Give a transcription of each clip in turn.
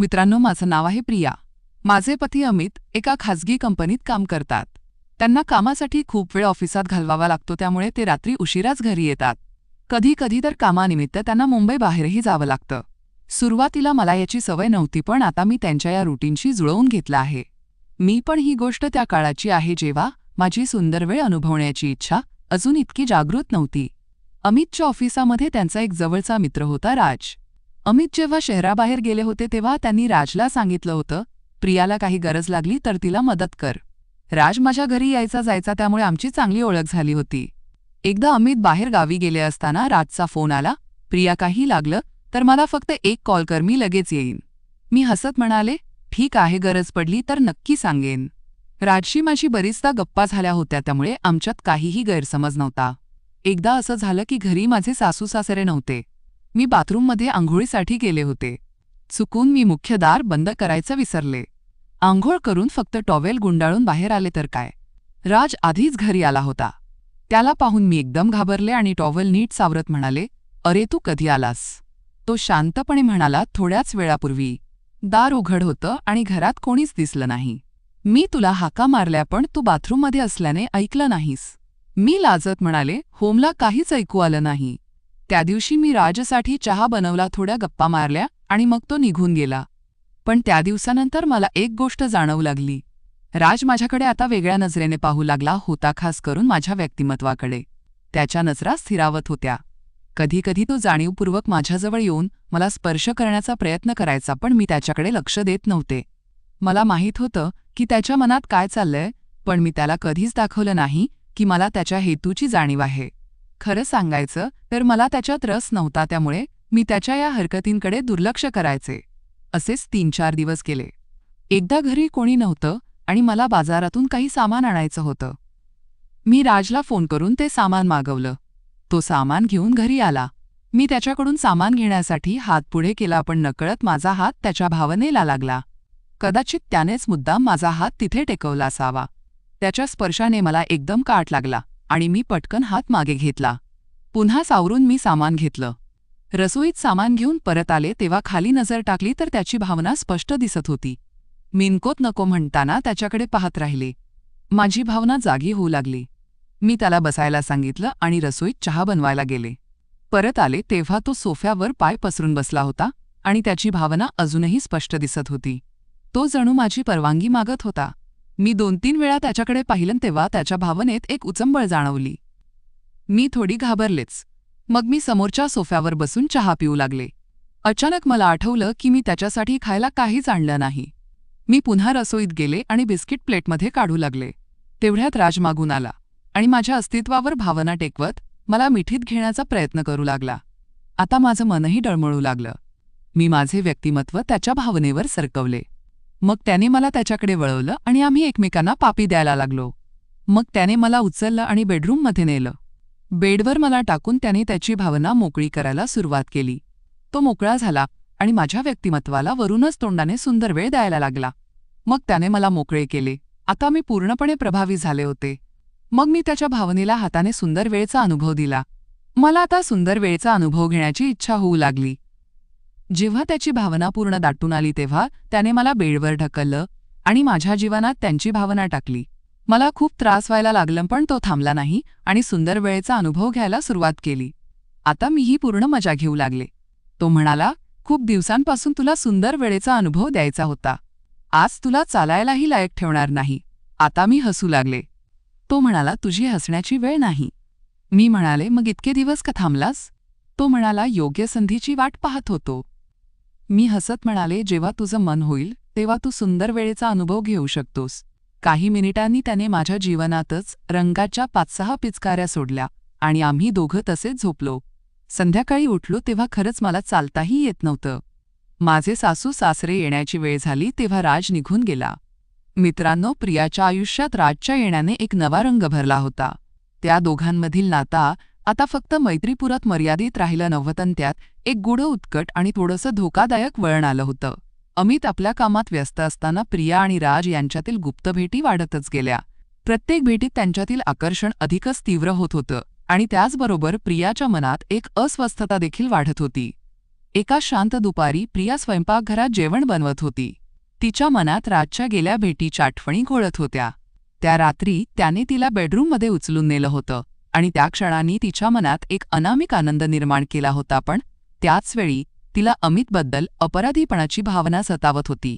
मित्रांनो माझं नाव आहे प्रिया. माझे पती अमित एका खासगी कंपनीत काम करतात. त्यांना कामासाठी खूप वेळ ऑफिसात घालवावा लागतो त्यामुळे ते रात्री उशिराच घरी येतात. कधी कधी तर कामानिमित्त त्यांना मुंबई बाहेरही जावं लागतं. सुरुवातीला मला याची सवय नव्हती पण आता मी त्यांच्या या रुटीनशी जुळवून घेतलं आहे. मी पण ही गोष्ट त्या काळाची आहे जेव्हा माझी सुंदर वेळ अनुभवण्याची इच्छा अजून इतकी जागृत नव्हती. अमितच्या ऑफिसामध्ये त्यांचा एक जवळचा मित्र होता राज. अमित जेव्हा शहराबाहेर गेले होते तेव्हा त्यांनी राजला सांगितलं होतं प्रियाला काही गरज लागली तर तिला मदत कर. राज माझ्या घरी यायचा जायचा त्यामुळे आमची चांगली ओळख झाली होती. एकदा अमित बाहेर गावी गेले असताना राजचा फोन आला प्रिया काही लागलं तर मला फक्त एक कॉल कर मी लगेच येईन. मी हसत म्हणाले ठीक आहे गरज पडली तर नक्की सांगेन. राजशी माझी बरीचदा गप्पा झाल्या होत्या त्यामुळे आमच्यात काहीही गैरसमज नव्हता. एकदा असं झालं की घरी माझे सासू सासरे नव्हते. मी बाथरूममध्ये आंघोळीसाठी गेले होते. चुकून मी मुख्य दार बंद करायचं विसरले. आंघोळ करून फक्त टॉवेल गुंडाळून बाहेर आले तर काय? राज आधीच घरी आला होता. त्याला पाहून मी एकदम घाबरले आणि टॉवेल नीट सावरत म्हणाले अरे तू कधी आलास? तो शांतपणे म्हणाला थोड्याच वेळापूर्वी. दार उघड होतं आणि घरात कोणीच दिसलं नाही. मी तुला हाका मारल्या पण तू बाथरूममध्ये असल्याने ऐकलं नाहीस. मी लाजत म्हणाले होमला काहीच ऐकू आलं नाही. त्या दिवशी मी राजसाठी चहा बनवला थोड्या गप्पा मारल्या आणि मग तो निघून गेला. पण त्या दिवसानंतर मला एक गोष्ट जाणवू लागली. राज माझ्याकडे आता वेगळ्या नजरेने पाहू लागला होता खास करून माझ्या व्यक्तिमत्वाकडे. त्याच्या नजरा स्थिरावत होत्या. कधीकधी तो जाणीवपूर्वक माझ्याजवळ येऊन मला स्पर्श करण्याचा प्रयत्न करायचा पण मी त्याच्याकडे लक्ष देत नव्हते. मला माहीत होतं की त्याच्या मनात काय चाललंय पण मी त्याला कधीच दाखवलं नाही की मला त्याच्या हेतूची जाणीव आहे. खरं सांगायचं तर मला त्याच्यात रस नव्हता त्यामुळे मी त्याच्या या हरकतींकडे दुर्लक्ष करायचे. असेच तीन चार दिवस गेले. एकदा घरी कोणी नव्हतं आणि मला बाजारातून काही सामान आणायचं होतं. मी राजला फोन करून ते सामान मागवलं. तो सामान घेऊन घरी आला. मी त्याच्याकडून सामान घेण्यासाठी हात पुढे केला पण नकळत माझा हात त्याच्या भावनेला लागला. कदाचित त्यानेच मुद्दाम माझा हात तिथे टेकवला असावा. त्याच्या स्पर्शाने मला एकदम काट लागला. आणि मी पटकन हात मागे घेतला. पुन्हा सावरून मी सामान घेतलं. रसोईत सामान घेऊन परत आले तेव्हा खाली नजर टाकली तर त्याची भावना स्पष्ट दिसत होती. मिनकोत नको म्हणताना त्याच्याकडे पाहत राहिले. माझी भावना जागी होऊ लागली. मी त्याला बसायला सांगितलं आणि रसोईत चहा बनवायला गेले. परत आले तेव्हा तो सोफ्यावर पाय पसरून बसला होता आणि त्याची भावना अजूनही स्पष्ट दिसत होती. तो जणू माझी परवानगी मागत होता. मी दोन तीन वेळा त्याच्याकडे पाहिलं तेव्हा त्याच्या भावनेत एक उचंबळ जाणवली. मी थोडी घाबरलेच. मग मी समोरच्या सोफ्यावर बसून चहा पिऊ लागले. अचानक मला आठवलं की मी त्याच्यासाठी खायला काहीच आणलं नाही. मी पुन्हा रसोईत गेले आणि बिस्किट प्लेटमध्ये काढू लागले. तेवढ्यात राज मागून आला आणि माझ्या अस्तित्वावर भावना टेकवत मला मिठीत घेण्याचा प्रयत्न करू लागला. आता माझं मनही डळमळू लागलं. मी माझे व्यक्तिमत्व त्याच्या भावनेवर सरकवले. मग त्याने मला त्याच्याकडे वळवलं आणि आम्ही एकमेकांना पापी द्यायला लागलो. मग त्याने मला उचललं आणि बेडरूममध्ये नेलं. बेडवर मला टाकून त्याने त्याची भावना मोकळी करायला सुरुवात केली. तो मोकळा झाला आणि माझ्या व्यक्तिमत्वाला वरूनच तोंडाने सुंदर वेळ द्यायला लागला. मग त्याने मला मोकळे केले. आता मी पूर्णपणे प्रभावी झाले होते. मग मी त्याच्या भावनेला हाताने सुंदर वेळचा अनुभव दिला. मला आता सुंदर वेळचा अनुभव घेण्याची इच्छा होऊ लागली. जेव्हा त्याची भावना पूर्ण दाटून आली तेव्हा त्याने मला बेडवर ढकललं आणि माझ्या जीवनात त्यांची भावना टाकली. मला खूप त्रास व्हायला लागलं पण तो थांबला नाही आणि सुंदर वेळेचा अनुभव घ्यायला सुरुवात केली. आता मीही पूर्ण मजा घेऊ लागले. तो म्हणाला खूप दिवसांपासून तुला सुंदर वेळेचा अनुभव द्यायचा होता. आज तुला चालायलाही लायक ठेवणार नाही. आता मी हसू लागले. तो म्हणाला तुझी हसण्याची वेळ नाही. मी म्हणाले मग इतके दिवस का थांबलास? तो म्हणाला योग्य संधीची वाट पाहत होतो. मी हसत म्हणाले जेव्हा तुझं मन होईल तेव्हा तू सुंदर वेळेचा अनुभव घेऊ शकतोस काही मिनिटांनी त्याने माझ्या जीवनातच रंगाच्या पाच सहा पिचकाऱ्या सोडल्या आणि आम्ही दोघं तसेच झोपलो. संध्याकाळी उठलो तेव्हा खरंच मला चालताही येत नव्हतं. माझे सासू सासरे येण्याची वेळ झाली तेव्हा राज निघून गेला. मित्रांनो प्रियाच्या आयुष्यात राजच्या येण्याने एक नवा रंग भरला होता. त्या दोघांमधील नाता आता फक्त मैत्रीपुरात मर्यादित राहिलं नव्हतं त्यात एक गुढ उत्कट आणि थोडंसं धोकादायक वळण आलं होतं. अमित आपल्या कामात व्यस्त असताना प्रिया आणि राज यांच्यातील गुप्त भेटी वाढतच गेल्या. प्रत्येक भेटीत त्यांच्यातील आकर्षण अधिकच तीव्र होत होतं आणि त्याचबरोबर प्रियाच्या मनात एक अस्वस्थता देखील वाढत होती. एका शांत दुपारी प्रिया स्वयंपाकघरात जेवण बनवत होती. तिच्या मनात राजच्या गेल्या भेटीच्या आठवणी घोळत होत्या. त्या रात्री त्याने तिला बेडरूममध्ये उचलून नेलं होतं आणि त्या क्षणांनी तिच्या मनात एक अनामिक आनंद निर्माण केला होता पण त्याचवेळी तिला अमितबद्दल अपराधीपणाची भावना सतावत होती.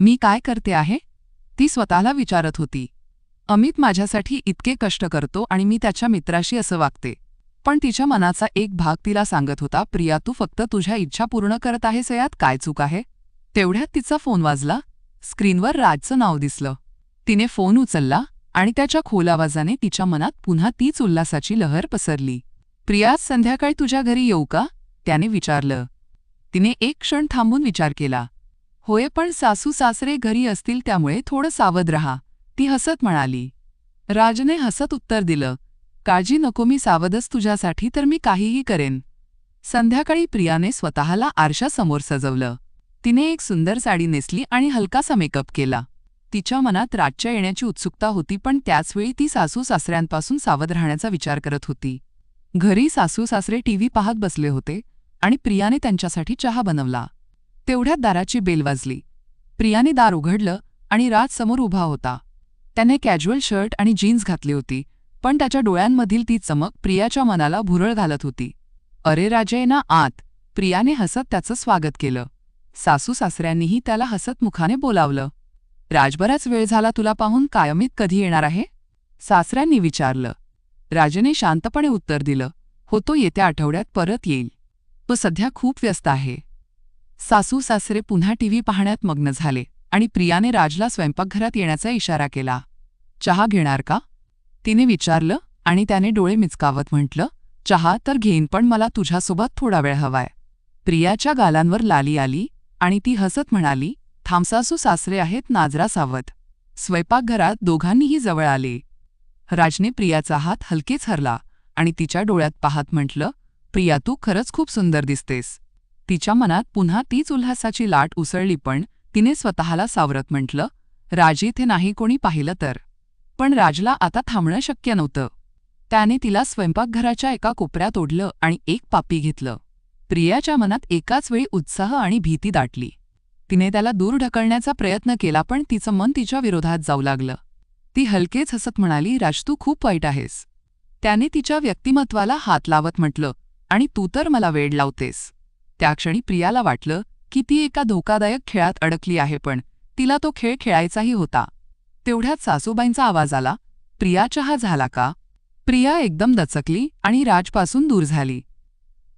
मी काय करते आहे? ती स्वतःला विचारत होती. अमित माझ्यासाठी इतके कष्ट करतो आणि मी त्याच्या मित्राशी असं वागते. पण तिच्या मनाचा एक भाग तिला सांगत होता प्रिया तू फक्त तुझ्या इच्छा पूर्ण करत आहेस यात काय चूक आहे? तेवढ्यात तिचा फोन वाजला. स्क्रीनवर राजचं नाव दिसलं. तिने फोन उचलला आणि त्याच्या खोल आवाजाने तिच्या मनात पुन्हा तीच उल्हासाची लहर पसरली. प्रिया संध्याकाळी तुझ्या घरी येऊ का? त्याने विचारलं. तिने एक क्षण थांबून विचार केला. होय पण सासू सासरे घरी असतील त्यामुळे थोडं सावध रहा ती हसत म्हणाली. राजने हसत उत्तर दिलं काळजी नको मी सावधच तुझ्यासाठी तर मी काहीही करेन. संध्याकाळी प्रियाने स्वतःला आरशासमोर सजवलं. तिने एक सुंदर साडी नेसली आणि हलकासा मेकअप केला. तिच्या मनात रातच्या येण्याची उत्सुकता होती पण त्याचवेळी ती सासू सासऱ्यांपासून सावध राहण्याचा विचार करत होती. घरी सासू सासरे टीव्ही पाहत बसले होते आणि प्रियाने त्यांच्यासाठी चहा बनवला. तेवढ्यात दाराची बेल वाजली. प्रियाने दार उघडलं आणि राज समोर उभा होता. त्याने कॅज्युअल शर्ट आणि जीन्स घातली होती पण त्याच्या डोळ्यांमधील ती चमक प्रियाच्या मनाला भुरळ घालत होती. अरे राजे ना आत. प्रियाने हसत त्याचं स्वागत केलं. सासू सासऱ्यांनीही त्याला हसत मुखाने बोलावलं. राजबराच वेळ झाला तुला पाहून कायमीत कधी येणार आहे? सासऱ्यांनी विचारलं. राजेने शांतपणे उत्तर दिलं. होतो येत्या आठवड्यात परत येईल. तो सध्या खूप व्यस्त आहे. सासू सासरे पुन्हा टीव्ही पाहण्यात मग्न झाले आणि प्रियाने राजला स्वयंपाकघरात येण्याचा इशारा केला. चहा घेणार का? तिने विचारलं आणि त्याने डोळे मिचकावत म्हटलं चहा तर घेईन पण मला तुझ्यासोबत थोडा वेळ हवाय. प्रियाच्या गालांवर लाली आली आणि ती हसत म्हणाली थांबसासू सासरे आहेत नाजरा सावत स्वयंपाकघरात दोघांनीही जवळ आले. राजने प्रियाचा हात हलकेच हरला आणि तिच्या डोळ्यात पाहत म्हटलं प्रिया तू खरंच खूप सुंदर दिसतेस. तिच्या मनात पुन्हा तीच उल्हासाची लाट उसळली पण तिने स्वतःला सावरत म्हटलं राज इथे नाही कोणी पाहिलं तर. पण राजला आता थांबणं शक्य नव्हतं. त्याने तिला स्वयंपाकघराच्या एका कोपऱ्यात ओढलं आणि एक पापी घेतलं. प्रियाच्या मनात एकाच वेळी उत्साह आणि भीती दाटली. तिने त्याला दूर ढकलण्याचा प्रयत्न केला पण तिचं मन तिच्या विरोधात जाऊ लागलं. ती हलकेच हसत म्हणाली राज तू खूप वाईट आहेस. त्याने तिच्या व्यक्तिमत्वाला हात लावत म्हटलं आणि तू तर मला वेड लावतेस. त्या क्षणी प्रियाला वाटलं की ती एका धोकादायक खेळात अडकली आहे पण तिला तो खेळ खेळायचाही होता. तेवढ्यात सासूबाईंचा आवाज आला प्रिया चहा झाला का? प्रिया एकदम दचकली आणि राजपासून दूर झाली.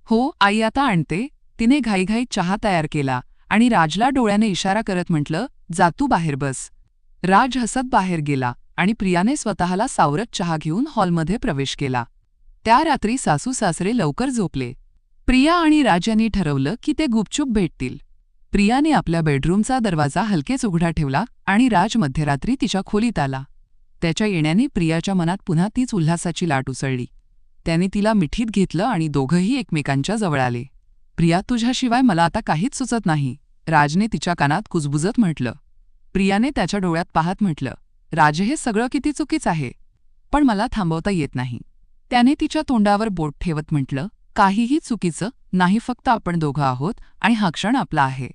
हो आई आता आणते. तिने घाईघाई चहा तयार केला आणि राजला डोळ्याने इशारा करत म्हटलं जा तू बाहेर बस. राज हसत बाहेर गेला आणि प्रियाने स्वतःला सावरत चहा घेऊन हॉलमध्ये प्रवेश केला. त्या रात्री सासू सासरे लवकर झोपले. प्रिया आणि राज यांनी ठरवलं की ते गुपचूप भेटतील. प्रियाने आपल्या बेडरूमचा दरवाजा हलकेच उघडा ठेवला आणि राज मध्यरात्री तिच्या खोलीत आला. त्याच्या येण्याने प्रियाच्या मनात पुन्हा तीच उल्हासाची लाट उसळली. त्याने तिला मिठीत घेतलं आणि दोघंही एकमेकांच्या जवळ आले. प्रिया तुझ्याशिवाय मला आता काहीच सुचत नाही राजने तिच्या कानात कुजबुजत म्हटलं. प्रियाने त्याच्या डोळ्यात पाहत म्हटलं राज हे सगळं किती चुकीच आहे पण मला थांबवता येत नाही. त्याने तिच्या तोंडावर बोट ठेवत म्हटलं काहीही चुकीचं नाही फक्त आपण दोघं आहोत आणि हा क्षण आपला आहे.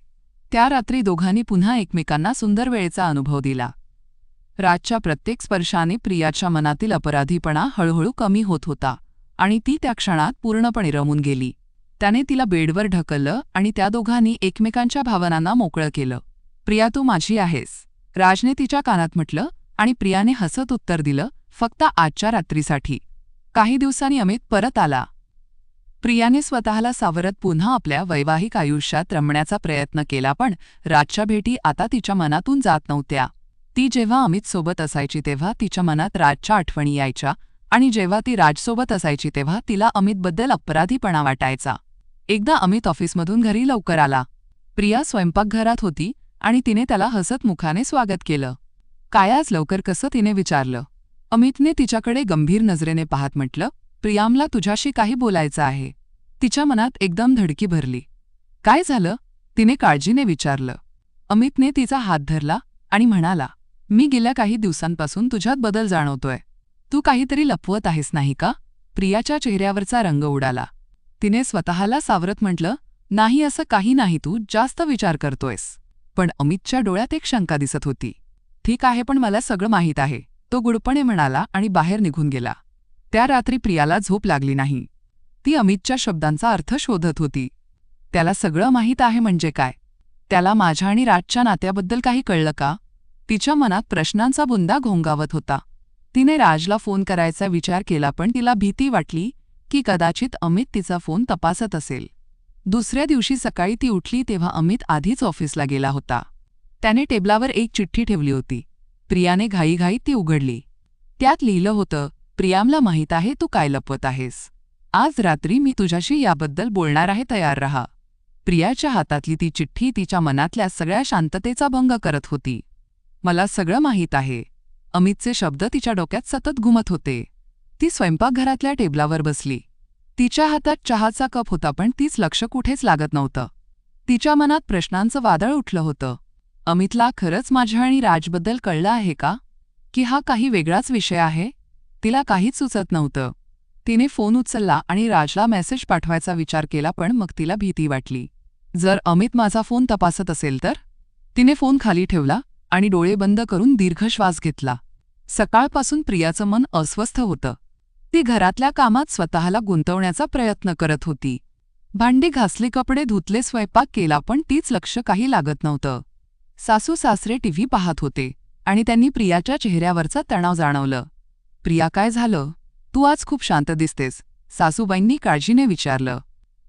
त्या रात्री दोघांनी पुन्हा एकमेकांना सुंदर वेळेचा अनुभव दिला. राजच्या प्रत्येक स्पर्शाने प्रियाच्या मनातील अपराधीपणा हळूहळू कमी होत होता आणि ती त्या क्षणात पूर्णपणे रमून गेली. त्याने तिला बेडवर ढकललं आणि त्या दोघांनी एकमेकांच्या भावनांना मोकळं केलं. प्रिया तू माझी आहेस. राजने तिच्या कानात म्हटलं आणि प्रियाने हसत उत्तर दिलं फक्त आजच्या रात्रीसाठी. काही दिवसांनी अमित परत आला. प्रियाने स्वतःला सावरत पुन्हा आपल्या वैवाहिक आयुष्यात रमण्याचा प्रयत्न केला पण राजच्या भेटी आता तिच्या मनातून जात नव्हत्या. ती जेव्हा अमित सोबत असायची तेव्हा तिच्या मनात राजच्या आठवणी यायच्या आणि जेव्हा ती राजसोबत असायची तेव्हा तिला अमितबद्दल अपराधीपणा वाटायचा. एकदा अमित ऑफिसमधून घरी लवकर आला. प्रिया स्वयंपाकघरात होती आणि तिने त्याला हसत मुखाने स्वागत केलं. काय आज लवकर कसं तिने विचारलं? अमितने तिच्याकडे गंभीर नजरेने पाहत म्हटलं प्रियामला तुझ्याशी काही बोलायचं आहे. तिच्या मनात एकदम धडकी भरली. काय झालं? तिने काळजीने विचारलं. अमितने तिचा हात धरला आणि म्हणाला मी गेल्या काही दिवसांपासून तुझ्यात बदल जाणवतोय. तू काहीतरी लपवत आहेस नाही का? प्रियाच्या चेहऱ्यावरचा रंग उडाला. तिने स्वतःला सावरत म्हटलं नाही असं काही नाही तू जास्त विचार करतोयस. पण अमितच्या डोळ्यात एक शंका दिसत होती. ठीक आहे पण मला सगळं माहीत आहे. तो गुडपणे म्हणाला आणि बाहेर निघून गेला. त्या रात्री प्रियाला झोप लागली नाही. ती अमितच्या शब्दांचा अर्थ शोधत होती. त्याला सगळं माहीत आहे म्हणजे काय? त्याला माझ्या आणि राजच्या नात्याबद्दल काही कळलं का? तिच्या मनात प्रश्नांचा बुंदा घोंगावत होता. तिने राजला फोन करायचा विचार केला पण तिला भीती वाटली की कदाचित अमित तिचा फोन तपासत असेल. दुसऱ्या दिवशी सकाळी ती उठली तेव्हा अमित आधीच ऑफिसला गेला होता. त्याने टेबलावर एक चिठ्ठी ठेवली होती. प्रियाने घाईघाईत ती उघडली. त्यात लिहिलं होतं प्रियामला माहीत आहे तू काय लपवत आहेस. आज रात्री मी तुझ्याशी याबद्दल बोलणार आहे तयार रहा. प्रियाच्या हातातली ती चिठ्ठी तिच्या मनातल्या सगळ्या शांततेचा भंग करत होती. मला सगळं माहीत आहे. अमितचे शब्द तिच्या डोक्यात सतत घुमत होते. ती स्वयंपाकघरातल्या टेबलावर बसली. तिच्या हातात चहाचा कप होता पण तीच लक्ष कुठेच लागत नव्हतं. तिच्या मनात प्रश्नांचं वादळ उठलं होतं. अमितला खरंच माझ्या आणि राजबद्दल कळलं आहे का? की हा काही वेगळाच विषय आहे? तिला काहीच सुचत नव्हतं. तिने फोन उचलला आणि राजला मेसेज पाठवायचा विचार केला पण मग तिला भीती वाटली. जर अमित माझा फोन तपासत असेल तर? तिने फोन खाली ठेवला आणि डोळे बंद करून दीर्घ श्वास घेतला. सकाळपासून प्रियाचं मन अस्वस्थ होतं. ती घरातल्या कामात स्वतःला गुंतवण्याचा प्रयत्न करत होती. भांडी घासली कपडे धुतले स्वयंपाक केला पण तीच लक्ष काही लागत नव्हतं. सासू सासरे टीव्ही पाहत होते आणि त्यांनी प्रियाच्या चेहऱ्यावरचा तणाव जाणवलं. प्रिया काय झालं? तू आज खूप शांत दिसतेस सासूबाईंनी काळजीने विचारलं.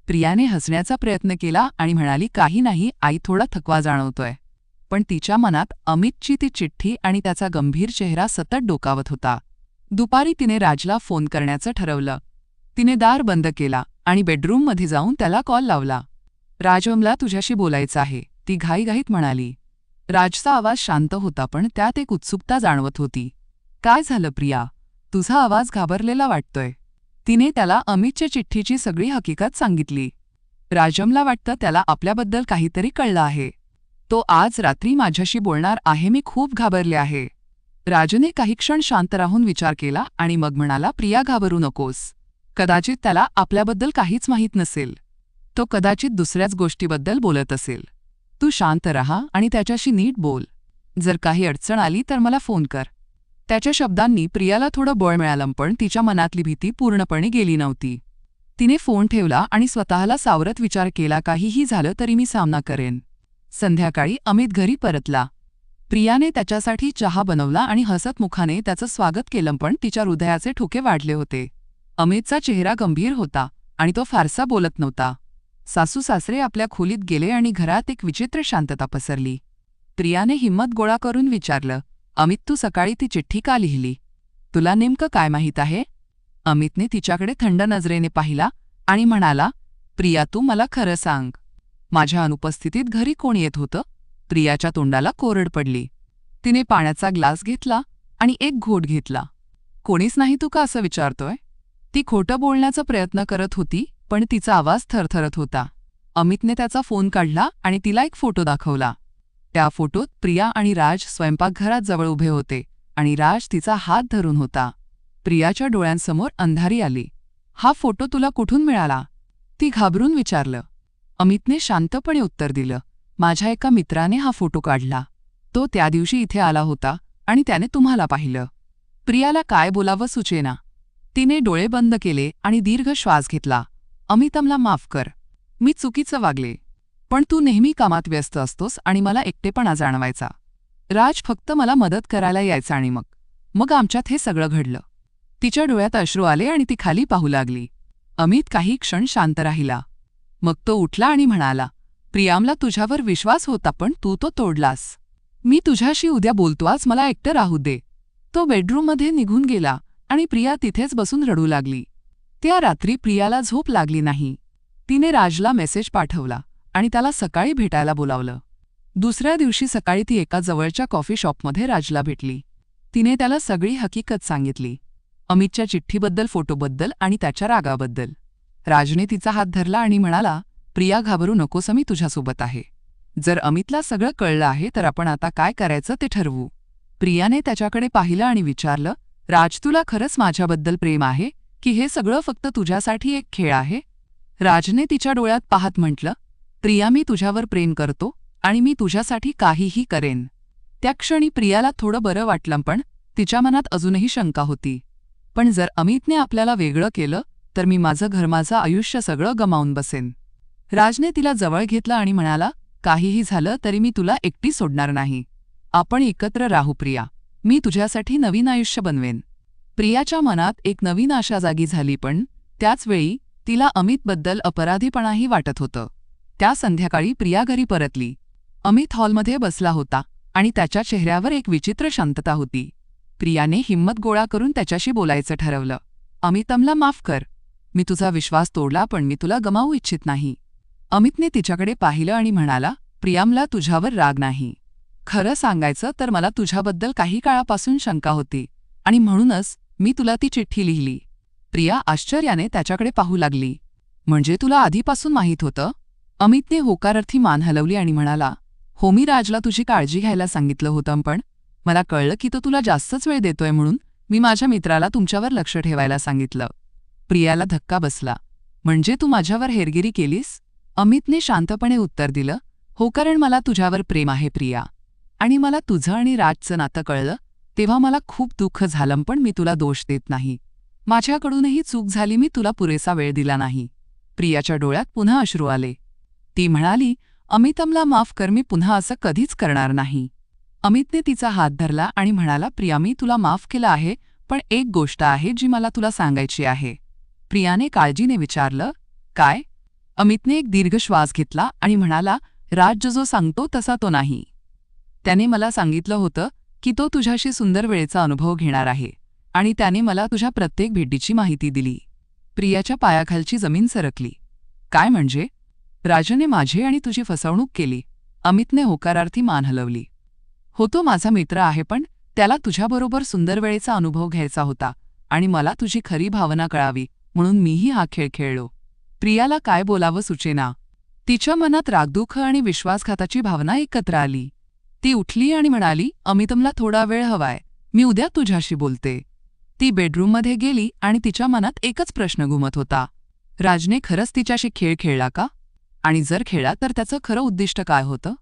प्रियाने हसण्याचा प्रयत्न केला आणि म्हणाली काही नाही आई थोडा थकवा जाणवतोय. पण तिच्या मनात अमितची ती चिठ्ठी आणि त्याचा गंभीर चेहरा सतत डोकावत होता. दुपारी तिने राजला फोन करण्याचं ठरवलं. तिने दार बंद केला आणि बेडरूममध्ये जाऊन त्याला कॉल लावला. राजमला तुझ्याशी बोलायचं आहे. ती घाईघाईत म्हणाली राजचा आवाज शांत होता पण त्यात एक उत्सुकता जाणवत होती. काय झालं प्रिया? तुझा आवाज घाबरलेला वाटतोय. तिने त्याला अमितच्या चिठ्ठीची सगळी हकीकत सांगितली. राजमला वाटतं त्याला आपल्याबद्दल काहीतरी कळलं आहे. तो आज रात्री माझ्याशी बोलणार आहे मी खूप घाबरले आहे. राजने काही क्षण शांत राहून विचार केला आणि मग म्हणाला प्रिया घाबरू नकोस. कदाचित त्याला आपल्याबद्दल काहीच माहीत नसेल. तो कदाचित दुसऱ्याच गोष्टीबद्दल बोलत असेल. तू शांत रहा आणि त्याच्याशी नीट बोल. जर काही अडचण आली तर मला फोन कर. त्याच्या शब्दांनी प्रियाला थोडं बळ मिळालं पण तिच्या मनातली भीती पूर्णपणे गेली नव्हती. तिने फोन ठेवला आणि स्वतःला सावरत विचार केला काहीही झालं तरी मी सामना करेन. संध्याकाळी अमित घरी परतला. प्रियाने त्याच्यासाठी चहा बनवला आणि हसत मुखाने त्याचं स्वागत केलं पण तिच्या हृदयाचे ठोके वाढले होते. अमितचा चेहरा गंभीर होता आणि तो फारसा बोलत नव्हता. सासू सासरे आपल्या खोलीत गेले आणि घरात एक विचित्र शांतता पसरली. प्रियाने हिंमत गोळा करून विचारलं अमित तू सकाळी ती चिठ्ठी का लिहिली? तुला नेमकं काय माहीत आहे? अमितने तिच्याकडे थंड नजरेने पाहिला आणि म्हणाला प्रिया तू मला खरं सांग. माझ्या अनुपस्थितीत घरी कोण येत होतं? प्रियाच्या तोंडाला कोरड पडली. तिने पाण्याचा ग्लास घेतला आणि एक घोट घेतला. कोणीच नाही तू का असं विचारतोय? ती खोटं बोलण्याचा प्रयत्न करत होती? पण तिचा आवाज थरथरत होता. अमितने त्याचा फोन काढला आणि तिला एक फोटो दाखवला. त्या फोटोत प्रिया आणि राज स्वयंपाकघरात जवळ उभे होते आणि राज तिचा हात धरून होता. प्रियाच्या डोळ्यांसमोर अंधारी आली. हा फोटो तुला कुठून मिळाला? ती घाबरून विचारलं. अमितने शांतपणे उत्तर दिलं. माझ्या एका मित्राने हा फोटो काढला. तो त्या दिवशी इथे आला होता आणि त्याने तुम्हाला पाहिलं. प्रियाला काय बोलावं सुचेना. तिने डोळे बंद केले आणि दीर्घ श्वास घेतला. अमितमला माफ कर. मी चुकीचं वागले. पण तू नेहमी कामात व्यस्त असतोस आणि मला एकटेपणा जाणवायचा. राज फक्त मला मदत करायला यायचा आणि मग. मग आमच्यात हे सगळं घडलं. तिच्या डोळ्यात अश्रू आले आणि ती खाली पाहू लागली. अमित काही क्षण शांत राहिला. मग तो उठला आणि म्हणाला प्रियामला तुझ्यावर विश्वास होता पण तू तो तोडलास. मी तुझ्याशी उद्या बोलतो आज मला एकटं राहू दे. तो बेडरूममध्ये निघून गेला आणि प्रिया तिथेच बसून रडू लागली. त्या रात्री प्रियाला झोप लागली नाही. तिने राजला मेसेज पाठवला आणि त्याला सकाळी भेटायला बोलावलं. दुसऱ्या दिवशी सकाळी ती एका जवळच्या कॉफी शॉपमध्ये राजला भेटली. तिने त्याला सगळी हकीकत सांगितली. अमितच्या चिठ्ठीबद्दल फोटोबद्दल आणि त्याच्या रागाबद्दल. राजने तिचा हात धरला आणि म्हणाला प्रिया घाबरू नकोस मी तुझ्यासोबत आहे. जर अमितला सगळं कळलं आहे तर आपण आता काय करायचं ते ठरवू. प्रियाने त्याच्याकडे पाहिलं आणि विचारलं राज तुला खरंच माझ्याबद्दल प्रेम आहे? की हे सगळं फक्त तुझ्यासाठी एक खेळ आहे? राजने तिच्या डोळ्यात पाहत म्हटलं प्रिया मी तुझ्यावर प्रेम करतो आणि मी तुझ्यासाठी काहीही करेन. त्या क्षणी प्रियाला थोडं बरं वाटलं पण तिच्या मनात अजूनही शंका होती. पण जर अमितने आपल्याला वेगळं केलं तर मी माझं घर माझं आयुष्य सगळं गमावून बसेन. राजने तिला जवळ घेतलं आणि म्हणाला काहीही झालं तरी मी तुला एकटी सोडणार नाही. आपण एकत्र राहू प्रिया. मी तुझ्यासाठी नवीन आयुष्य बनवेन. प्रियाच्या मनात एक नवीन आशा जागी झाली पण त्याचवेळी तिला अमितबद्दल अपराधीपणाही वाटत होतं. त्या संध्याकाळी प्रिया घरी परतली. अमित हॉलमध्ये बसला होता आणि त्याच्या चेहऱ्यावर एक विचित्र शांतता होती. प्रियाने हिंमत गोळा करून त्याच्याशी बोलायचं ठरवलं. अमितमला माफ कर. मी तुझा विश्वास तोडला पण मी तुला गमावू इच्छित नाही. अमितने तिच्याकडे पाहिलं आणि म्हणाला प्रियामला तुझ्यावर राग नाही. खरं सांगायचं तर मला तुझ्याबद्दल काही काळापासून शंका होती आणि म्हणूनच मी तुला ती चिठ्ठी लिहिली. प्रिया आश्चर्याने त्याच्याकडे पाहू लागली. म्हणजे तुला आधीपासून माहीत होतं? अमितने होकारार्थी मान हलवली आणि म्हणाला हो मी राजला तुझी काळजी घ्यायला सांगितलं होतं पण मला कळलं की तो तुला जास्तच वेळ देतोय म्हणून मी माझ्या मित्राला तुमच्यावर लक्ष ठेवायला सांगितलं. प्रियाला धक्का बसला. म्हणजे तू माझ्यावर हेरगिरी केलीस? अमितने शांतपणे उत्तर दिलं हो कारण मला तुझ्यावर प्रेम आहे प्रिया. आणि मला तुझं आणि राजचं नातं कळलं तेव्हा मला खूप दुःख झालं पण मी तुला दोष देत नाही. माझ्याकडूनही चूक झाली मी तुला पुरेसा वेळ दिला नाही. प्रियाच्या डोळ्यात पुन्हा अश्रू आले. ती म्हणाली अमितमला माफ कर मी पुन्हा असं कधीच करणार नाही. अमितने तिचा हात धरला आणि म्हणाला प्रिया मी तुला माफ केलं आहे पण एक गोष्ट आहे जी मला तुला सांगायची आहे. प्रियाने काळजीने विचारलं काय? अमितने एक दीर्घ श्वास घेतला आणि म्हणाला राज जो सांगतो तसा तो नाही. त्याने मला सांगितलं होतं की तो तुझ्याशी सुंदर वेळेचा अनुभव घेणार आहे आणि त्याने मला तुझ्या प्रत्येक भेटीची माहिती दिली. प्रियाच्या पायाखालची जमीन सरकली. काय म्हणजे? राजने माझी आणि तुझी फसवणूक केली. अमितने होकारार्थी मान हलवली. हो तो माझा मित्र आहे पण त्याला तुझ्याबरोबर सुंदर वेळेचा अनुभव घ्यायचा होता आणि मला तुझी खरी भावना कळावी म्हणून मीही हा खेळ खेळलो. प्रियाला काय बोलावं सुचेना. तिच्या मनात रागदुःख आणि विश्वासघाताची भावना एकत्र आली. ती उठली आणि म्हणाली अमितमला थोडा वेळ हवाय. मी उद्या तुझ्याशी बोलते. ती बेडरूममध्ये गेली आणि तिच्या मनात एकच प्रश्न घुमत होता. राजने खरंच तिच्याशी खेळ खेळला का? आणि जर खेळला तर त्याचं खरं उद्दिष्ट काय होतं?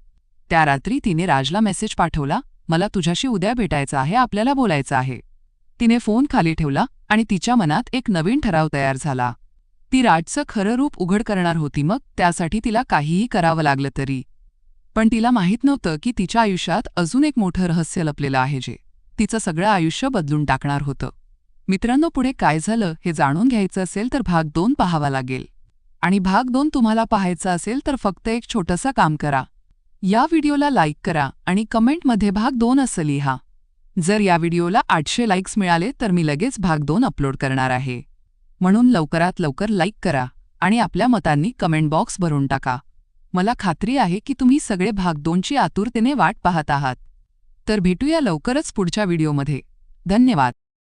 त्या रात्री तिने राजला मेसेज पाठवला मला तुझ्याशी उद्या भेटायचं आहे आपल्याला बोलायचं आहे. तिने फोन खाली ठेवला आणि तिच्या मनात एक नवीन ठराव तयार झाला. ती राजचं खरं रूप उघड करणार होती मग त्यासाठी तिला काहीही करावं लागलं तरी. पण तिला माहीत नव्हतं की तिच्या आयुष्यात अजून एक मोठं रहस्य लपलेलं आहे जे. तिचं सगळं आयुष्य बदलून टाकणार होतं. मित्रांनो पुढे काय झालं हे जाणून घ्यायचं असेल तर भाग दोन पाहावा लागेल. आणि भाग दोन तुम्हाला पाहायचा असेल तर फक्त एक छोटंसं काम करा. या व्हिडिओला लाईक करा आणि कमेंटमध्ये भाग दोन असं लिहा. जर या व्हिडिओला आठशे लाईक्स मिळाले तर मी लगेच भाग दोन अपलोड करणार आहे. म्हणून लवकरात लवकर लाईक करा आणि आपल्या मतांनी कमेंट बॉक्स भरून टाका. मला खात्री आहे की तुम्ही सगळे भाग दोनची आतुरतेने वाट पाहत आहात. तर भेटूया लवकरच पुढच्या व्हिडिओमध्ये. धन्यवाद.